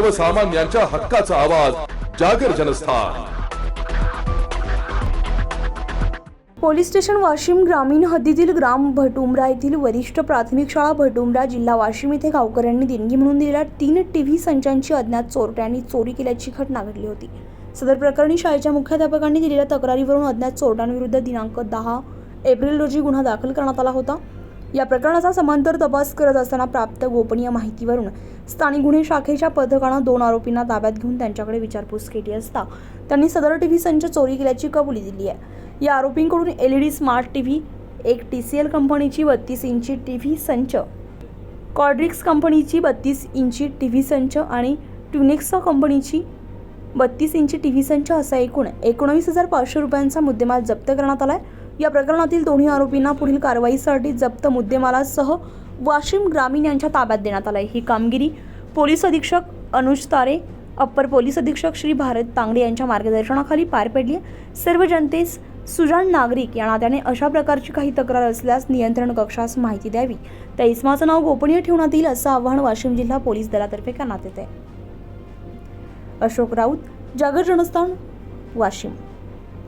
सर्वसामान्यांच्या हक्काचा आवाज जागर जनस्थान. पोलीस स्टेशन वाशिम ग्रामीण हद्दीतील ग्राम भटुमरा येथील वरिष्ठ प्राथमिक शाळा भटुमरा जिल्हा वाशिम येथे गावकऱ्यांनी देणगी म्हणून दिलेल्या तीन टीव्ही संचांची अज्ञात चोरट्यांनी चोरी केल्याची घटना घडली होती. सदर प्रकरणी शाळेच्या मुख्याध्यापकांनी दिलेल्या तक्रारीवरून अज्ञात चोरट्यांविरुद्ध दिनांक दहा एप्रिल रोजी गुन्हा दाखल करण्यात आला होता. या प्रकरणाचा समांतर तपास करत असताना प्राप्त गोपनीय माहितीवरून स्थानिक गुन्हे शाखेच्या पथकानं दोन आरोपींना ताब्यात घेऊन त्यांच्याकडे विचारपूस केली असता त्यांनी सदर टीव्ही संच चोरी केल्याची कबुली दिली आहे. या आरोपींकडून L E D smart T V एक टी सी एल कंपनीची बत्तीस इंची टी व्ही संच कॉड्रिक्स कंपनीची बत्तीस इंची टी व्ही संच आणि ट्युनिक्सा कंपनीची बत्तीस इंची टी व्ही संच असा एकूण एकोणवीस हजार पाचशे रुपयांचा मुद्देमाल जप्त करण्यात आला आहे या प्रकरणातील दोन्ही आरोपींना पुढील कारवाईसाठी जप्त मुद्देमालासह वाशिम ग्रामीण यांच्या ताब्यात देण्यात आलाय. ही कामगिरी पोलीस अधीक्षक अनुज तारे अप्पर पोलीस अधीक्षक श्री भारत तांगडे यांच्या मार्गदर्शनाखाली पार पडली सर्व जनतेस सुजाण नागरिक या नात्याने अशा प्रकारची काही तक्रार असल्यास नियंत्रण कक्षास माहिती द्यावी. त्या इस्माचं नाव गोपनीय ठेवण्यात येईल असं आवाहन वाशिम जिल्हा पोलीस दलातर्फे करण्यात येते अशोक राऊत जागर जनस्थान वाशिम.